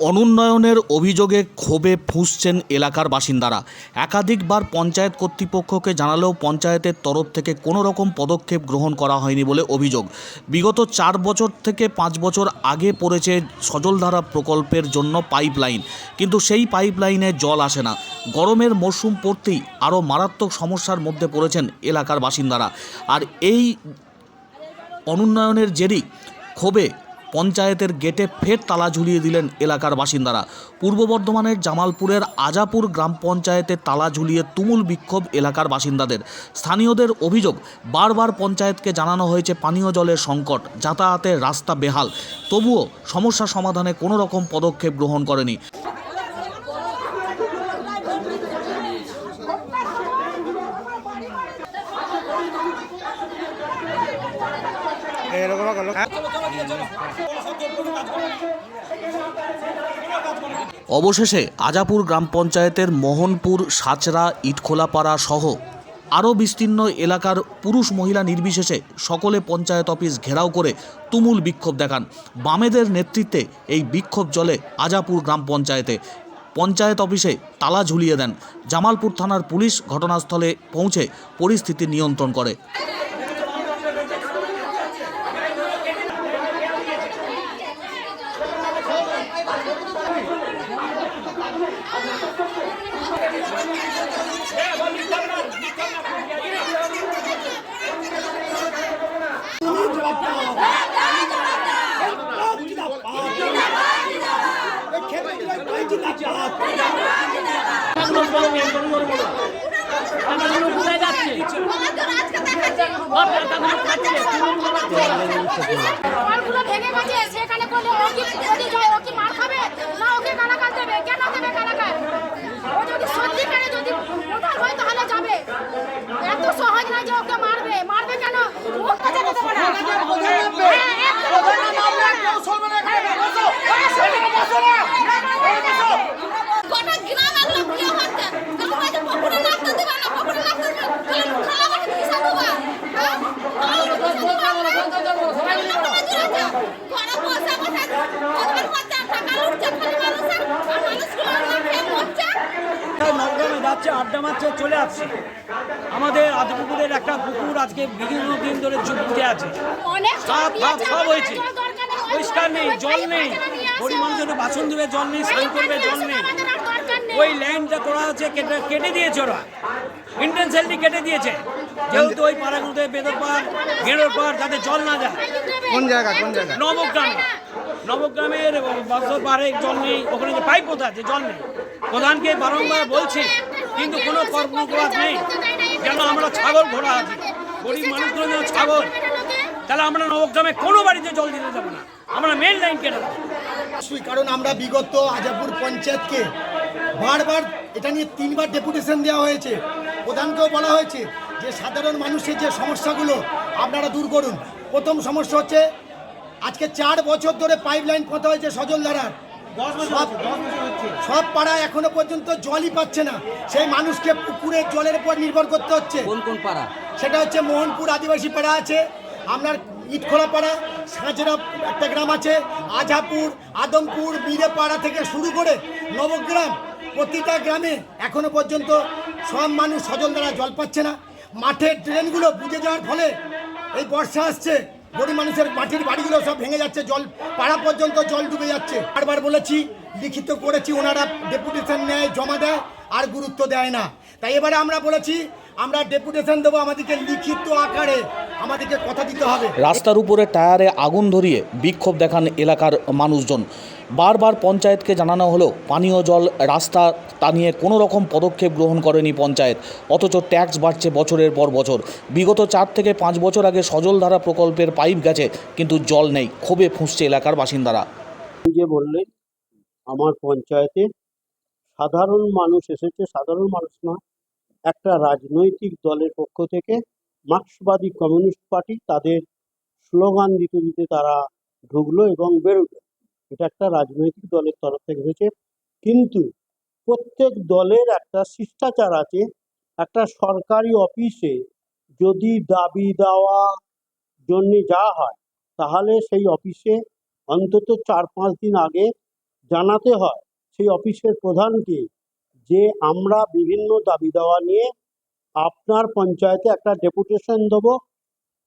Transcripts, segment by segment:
অনুন্নয়নের অভিযোগে ক্ষোভে ফুঁসছেন এলাকার বাসিন্দারা। একাধিকবার পঞ্চায়েত কর্তৃপক্ষকে জানালেও পঞ্চায়েতের তরফ থেকে কোনো রকম পদক্ষেপ গ্রহণ করা হয়নি বলে অভিযোগ। বিগত চার বছর থেকে পাঁচ বছর আগে পড়েছে সজলধারা প্রকল্পের জন্য পাইপলাইন। কিন্তু সেই পাইপলাইনে জল আসে না। গরমের মরশুম পড়তেই আরও মারাত্মক সমস্যার মধ্যে পড়েছেন এলাকার বাসিন্দারা। আর এই অনুন্নয়নের জেরেই ক্ষোভে পঞ্চায়েতের গেটে ফের তালা ঝুলিয়ে দিলেন এলাকার বাসিন্দারা। পূর্ব বর্ধমানের জামালপুরের আজাপুর গ্রাম পঞ্চায়েতে তালা ঝুলিয়ে তুমুল বিক্ষোভ এলাকার বাসিন্দাদের। স্থানীয়দের অভিযোগ, বারবার পঞ্চায়েতকে জানানো হয়েছে পানীয় জলের সংকট, যাতায়াতের রাস্তা বেহাল। তবুও সমস্যা সমাধানে কোনো রকম পদক্ষেপ গ্রহণ করেনি। এরকম অবশেষে আজাপুর গ্রাম পঞ্চায়েতের মোহনপুর, সাচরা, ইটখোলাপাড়া সহ আরও বিস্তীর্ণ এলাকার পুরুষ মহিলা নির্বিশেষে সকলে পঞ্চায়েত অফিস ঘেরাও করে তুমুল বিক্ষোভ দেখান। বামেদের নেতৃত্বে এই বিক্ষোভ জলে আজাপুর গ্রাম পঞ্চায়েতে পঞ্চায়েত অফিসে তালা ঝুলিয়ে দেন। জামালপুর থানার পুলিশ ঘটনাস্থলে পৌঁছে পরিস্থিতি নিয়ন্ত্রণ করে টাকাগুলো কোথায় যাচ্ছে সব টাকাগুলো খাচ্ছে মালগুলো ভেঙে গেছে সেখানে করলে ও কি মার খাবে না ওকে কারাগার দেবে কেন দেবে কারাগার ও যদি সত্যিকারে যদি উদ্ধার হয় তাহলে যাবে এত সহজ না যে ওকে মারবে মারবে কেন কাছে যেতে পারে হ্যাঁ, একদম। গোটা গ্রামের লোক কি হচ্ছে কারণ হয়তো পুকুরে লাগতে দেবে না পুকুরে লাগতে দেবে তাহলে খালা মাঠে কিসা দেবা হ্যাঁ খালা মাঠে কিসা দেবা আমরা ঘরে বসে বসে ওদের মধ্যে টাকা লুটছে খালি মানুষের আর মানুষগুলো আমরা খেয়ে মরছে নবগ্রামে যাচ্ছে আড্ডা মারছে চলে আসছে। আমাদের আদিপুকুরের একটা পুকুর আজকে বিভিন্ন দিন ধরে ঝুঁকিতে আছে। সব হয়েছে। পরিষ্কার নেই জল নেই। গরিব মানুষের বাসন ধুবে জল নেই স্নান করবে জল নেই। ওই ল্যান্ডটা করা আছে কেটে কেটে দিয়েছে ওরা। ইন্টেনশনলি কেটে দিয়েছে। যেহেতু ওই পাড়াগুলোতে বেদর পাড় গেঁড়োর পাড় যাতে জল না যায়। কোন জায়গা কোন জায়গা? নবগ্রামে। নবগ্রামের বছর পাড়ে জল নেই ওখানে যে পাইপ কোথা আছে জল নেই। প্রধানকে বারংবার বলছি কিন্তু কোনো কর্মকলাপ নেই। যেন আমরা ছাগল ঘোড়া আছি। গরিব মানুষগুলো যেন ছাগল। তাহলে আমরা নবগ্রামে কোনো বাড়িতে জল দিতে যাব না। আমরা মেন লাইন কেটে দেবো অবশ্যই কারণ আমরা বিগত আজাপুর পঞ্চায়েতকে বারবার এটা নিয়ে তিনবার ডেপুটেশন দেওয়া হয়েছে। প্রধানকেও বলা হয়েছে যে সাধারণ মানুষের যে সমস্যাগুলো আপনারা দূর করুন। প্রথম সমস্যা হচ্ছে আজকে চার বছর ধরে পাইপ লাইন পোঁতা হয়েছে সজলধারার সব সব পাড়া এখনও পর্যন্ত জলই পাচ্ছে না। সেই মানুষকে পুকুরের জলের উপর নির্ভর করতে হচ্ছে। কোন কোন পাড়া? সেটা হচ্ছে মোহনপুর আদিবাসী পাড়া আছে আপনার ইটখোলা পাড়া সাঁচরা একটা গ্রাম আছে আজাপুর আদমপুর বীরেপাড়া থেকে শুরু করে নবগ্রাম প্রতিটা গ্রামে এখনও পর্যন্ত সব মানুষ সজল দ্বারা জল পাচ্ছে না। মাঠের ড্রেনগুলো বুঝে যাওয়ার ফলে এই বর্ষা আসছে। গরিব মানুষের মাটির বাড়িগুলো সব ভেঙে যাচ্ছে, জল পাড়া পর্যন্ত জল ডুবে যাচ্ছে। বারবার বলেছি, লিখিত করেছি, ওনারা ডেপুটেশন নেয়, জমা দেয়, আর গুরুত্ব দেয় না। তাই এবারে আমরা বলেছি, আমরা ডেপুটেশন দেবো আমাদেরকে লিখিত আকারে, আমাদেরকে কথা দিতে হবে। রাস্তার উপরে টায়ারে আগুন ধরিয়ে বিক্ষোভ দেখান এলাকার মানুষজন। বারবার পঞ্চায়েতকে জানানো হলেও পানীয় জল রাস্তা তা নিয়ে কোনো রকম পদক্ষেপ গ্রহণ করেনি পঞ্চায়েত, অথচ ট্যাক্স বাড়ছে বছরের পর বছর। বিগত চার থেকে পাঁচ বছর আগে সজলধারা প্রকল্পের পাইপ গেছে, কিন্তু জল নেই, ক্ষোভে ফুঁসছে এলাকার বাসিন্দারা। যে বললেন, আমার পঞ্চায়েতে সাধারণ মানুষ এসেছে, সাধারণ মানুষ না একটা রাজনৈতিক দলের পক্ষ থেকে মার্ক্সবাদী কমিউনিস্ট পার্টি তাদের স্লোগান দিতে দিতে তারা ঢুকলো এবং বেরোলো। এটা একটা রাজনৈতিক দলের তরফ থেকে হয়েছে। কিন্তু প্রত্যেক দলের একটা শিষ্টাচার আছে। একটা সরকারি অফিসে যদি দাবি দেওয়া জন্যে যাওয়া হয়, তাহলে সেই অফিসে অন্তত চার পাঁচ দিন আগে জানাতে হয় সেই অফিসের প্রধানকে যে আমরা বিভিন্ন দাবি দেওয়া নিয়ে আপনার পঞ্চায়েতে একটা ডেপুটেশন দেবো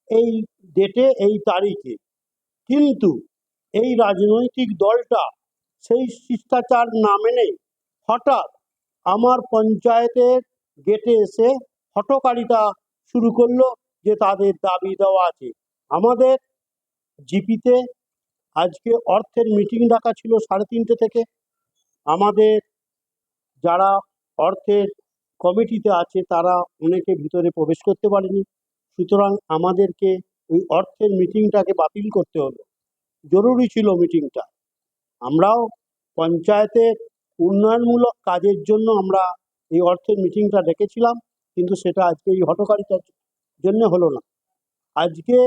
এই ডেটে, এই তারিখে। কিন্তু এই রাজনৈতিক দলটা সেই শিষ্টাচার না মেনে হঠাৎ আমার পঞ্চায়েতের গেটে এসে হটকারিতা শুরু করল যে তাদের দাবি দেওয়া আছে। আমাদের জিপিতে আজকে অর্থের মিটিং ডাকা ছিল সাড়ে তিনটে থেকে। আমাদের যারা অর্থের কমিটিতে আছে তারা অনেকে ভিতরে প্রবেশ করতে পারেনি। সুতরাং আমাদেরকে ওই অর্থের মিটিংটাকে বাতিল করতে হলো। জরুরি ছিল মিটিংটা আমরাও পঞ্চায়েতের উন্নয়নমূলক কাজের জন্য আমরা এই অর্থের মিটিংটা ডেকেছিলাম, কিন্তু সেটা আজকে এই হটকারিতার জন্য হলো না। আজকে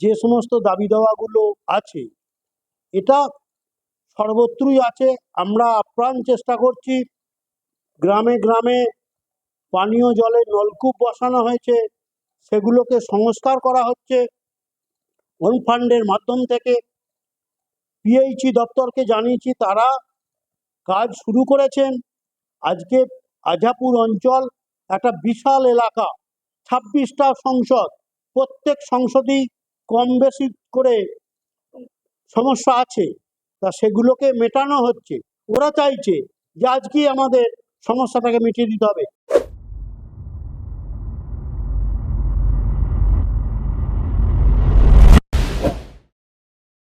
যে সমস্ত দাবি দেওয়াগুলো আছে, এটা সর্বত্রই আছে। আমরা আপ্রাণ চেষ্টা করছি, গ্রামে গ্রামে পানীয় জলের নলকূপ বসানো হয়েছে, সেগুলোকে সংস্কার করা হচ্ছে। ওন ফান্ডের মাধ্যম থেকে পিএইচই দপ্তরকে জানিয়েছি, তারা কাজ শুরু করেছেন। আজকে আজাপুর অঞ্চল একটা বিশাল এলাকা, ছাব্বিশটা সংসদ, প্রত্যেক সংসদই কম বেশি করে সমস্যা আছে, তা সেগুলোকে মেটানো হচ্ছে। ওরা চাইছে যে আজকেই আমাদের সমস্যাটাকে মিটিয়ে দিতে হবে।